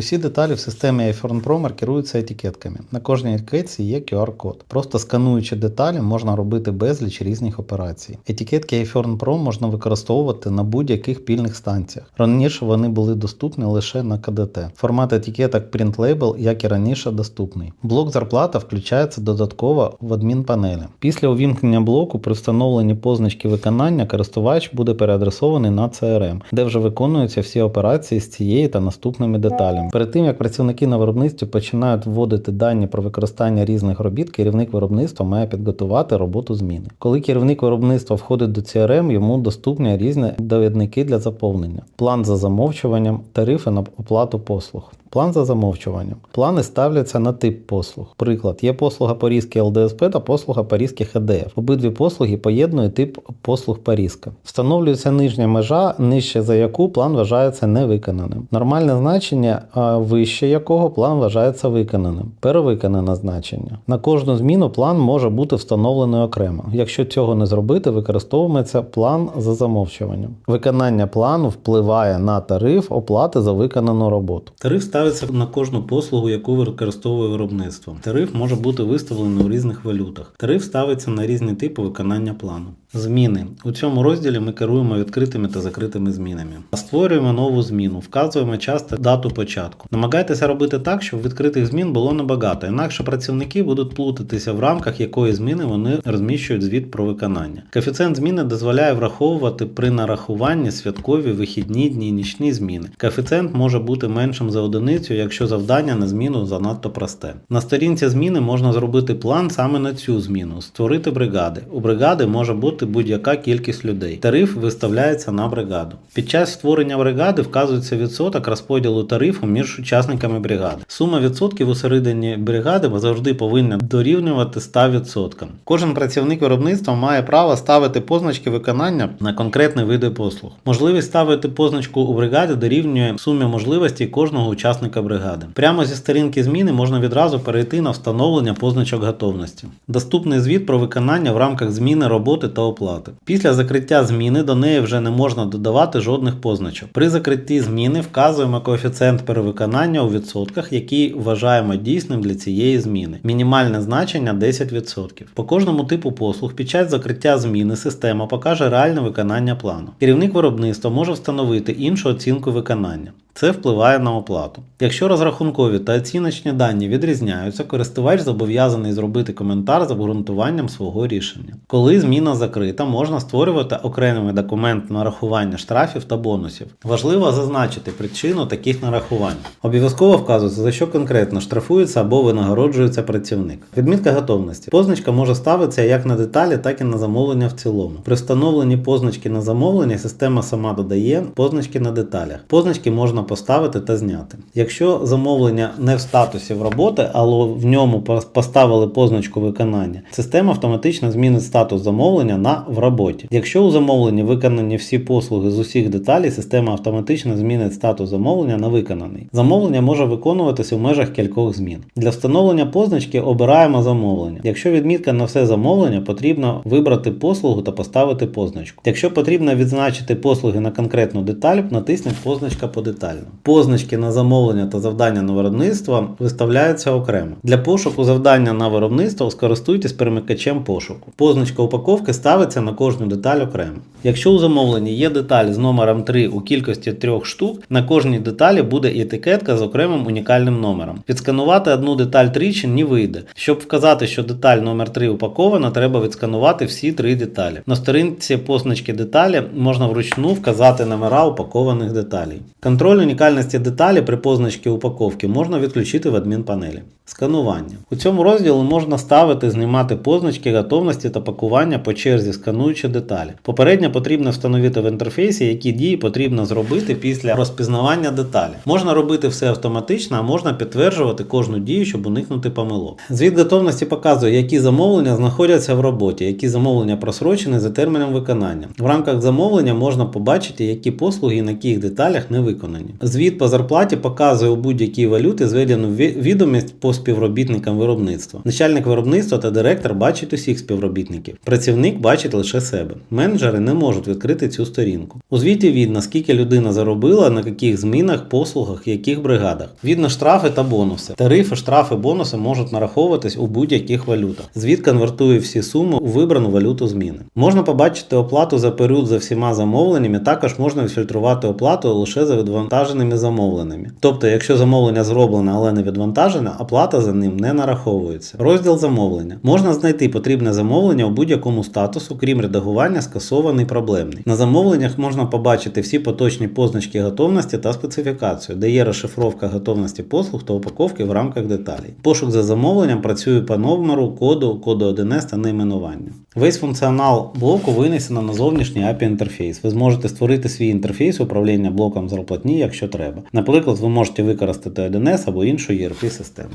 Усі деталі в системі iPhone Pro маркируються етикетками. На кожній етикетці є QR-код. Просто скануючи деталі, можна робити безліч різних операцій. Етикетки iPhone Pro можна використовувати на будь-яких пільних станціях. Раніше вони були доступні лише на КДТ. Формат етикеток Print Label, як і раніше, доступний. Блок зарплата включається додатково в адмінпанелі. Після увімкнення блоку при встановленні позначки виконання користувач буде переадресований на CRM, де вже виконуються всі операції з цією та наступними деталями. Перед тим як працівники на виробництві починають вводити дані про використання різних робіт, керівник виробництва має підготувати роботу зміни. Коли керівник виробництва входить до CRM, йому доступні різні довідники для заповнення, план за замовчуванням, тарифи на оплату послуг. План за замовчуванням. Плани ставляться на тип послуг. Приклад, є послуга Парізький ЛДСП та послуга Парізький ХДФ. Обидві послуги поєднує тип послуг Парізька. Встановлюється нижня межа, нижче за яку план вважається невиконаним. Нормальне значення, вище якого план вважається виконаним. Перевиконане значення. На кожну зміну план може бути встановлений окремо. Якщо цього не зробити, використовується план за замовчуванням. Виконання плану впливає на тариф оплати за виконану роботу. Тариф ставиться на кожну послугу, яку використовує виробництво. Тариф може бути виставлений у різних валютах. Тариф ставиться на різні типи виконання плану. Зміни у цьому розділі ми керуємо відкритими та закритими змінами. Створюємо нову зміну, вказуємо час та дату початку. Намагайтеся робити так, щоб відкритих змін було небагато, інакше працівники будуть плутатися в рамках якої зміни вони розміщують звіт про виконання. Коефіцієнт зміни дозволяє враховувати при нарахуванні святкові вихідні дні і нічні зміни. Коефіцієнт може бути меншим за одиницю, якщо завдання на зміну занадто просте. На сторінці зміни можна зробити план саме на цю зміну, створити бригади. У бригади може бути будь-яка кількість людей. Тариф виставляється на бригаду. Під час створення бригади вказується відсоток розподілу тарифу між учасниками бригади. Сума відсотків у середині бригади завжди повинна дорівнювати 100%. Кожен працівник виробництва має право ставити позначки виконання на конкретні види послуг. Можливість ставити позначку у бригаді дорівнює сумі можливостей кожного учасника бригади. Прямо зі сторінки зміни можна відразу перейти на встановлення позначок готовності. Доступний звіт про виконання в рамках зміни роботи та оплати. Після закриття зміни до неї вже не можна додавати жодних позначок. При закритті зміни вказуємо коефіцієнт перевиконання у відсотках, який вважаємо дійсним для цієї зміни. Мінімальне значення 10%. По кожному типу послуг під час закриття зміни система покаже реальне виконання плану. Керівник виробництва може встановити іншу оцінку виконання. Це впливає на оплату. Якщо розрахункові та оціночні дані відрізняються, користувач зобов'язаний зробити коментар з обґрунтуванням свого рішення. Коли зміна закрита, можна створювати окремий документ нарахування штрафів та бонусів. Важливо зазначити причину таких нарахувань. Обов'язково вказується, за що конкретно штрафується або винагороджується працівник. Відмітка готовності. Позначка може ставитися як на деталі, так і на замовлення в цілому. При встановленні позначки на замовлення система сама додає позначки на деталях. Позначки можна поставити та зняти. Якщо замовлення не в статусі в роботи, але в ньому поставили позначку виконання, система автоматично змінить статус замовлення на в роботі. Якщо у замовленні виконані всі послуги з усіх деталей, система автоматично змінить статус замовлення на виконаний. Замовлення може виконуватися в межах кількох змін. Для встановлення позначки обираємо замовлення. Якщо відмітка на все замовлення, потрібно вибрати послугу та поставити позначку. Якщо потрібно відзначити послуги на конкретну деталь, натисніть позначка по детально. Позначки на замовлення та завдання на виробництво виставляються окремо. Для пошуку завдання на виробництво скористуйтесь перемикачем пошуку. Позначка упаковки ставиться на кожну деталь окремо. Якщо у замовленні є деталь з номером 3 у кількості 3 штук, на кожній деталі буде етикетка з окремим унікальним номером. Відсканувати одну деталь тричі не вийде. Щоб вказати, що деталь номер 3 упакована, треба відсканувати всі три деталі. На сторінці позначки деталі можна вручну вказати номера упакованих деталей. Контроль унікальності деталі при позначці упаковки можна відключити в адмінпанелі. Сканування. У цьому розділі можна ставити, знімати позначки готовності та пакування по черзі, скануючи деталі. Попередньо потрібно встановити в інтерфейсі, які дії потрібно зробити після розпізнавання деталі. Можна робити все автоматично, а можна підтверджувати кожну дію, щоб уникнути помилок. Звіт готовності показує, які замовлення знаходяться в роботі, які замовлення просрочені за терміном виконання. В рамках замовлення можна побачити, які послуги і на яких деталях не виконані. Звіт по зарплаті показує у будь-якій валюті зведену ві- відомість по співробітникам виробництва. Начальник виробництва та директор бачать усіх співробітників. Працівник бачить лише себе. Менеджери не можуть відкрити цю сторінку. У звіті видно, скільки людина заробила, на яких змінах, послугах, яких бригадах. Видно штрафи та бонуси. Тарифи, штрафи, бонуси можуть нараховуватись у будь-яких валютах. Звіт конвертує всі суми у вибрану валюту зміни. Можна побачити оплату за період за всіма замовленнями. Також можна відфільтрувати оплату лише за відвантаженими замовленнями. Тобто, якщо замовлення зроблене, але не відвантажене, оплата за ним не нараховується. Розділ замовлення можна знайти потрібне замовлення у будь-якому статусу, крім редагування, скасований проблемний. На замовленнях можна побачити всі поточні позначки готовності та специфікацію, де є розшифровка готовності послуг та упаковки в рамках деталей. Пошук за замовленням працює по номеру, коду, коду 1С та найменуванню. Весь функціонал блоку винесено на зовнішній API інтерфейс. Ви зможете створити свій інтерфейс управління блоком зарплатні, якщо треба. Наприклад, ви можете використати 1С або іншу ERP систему.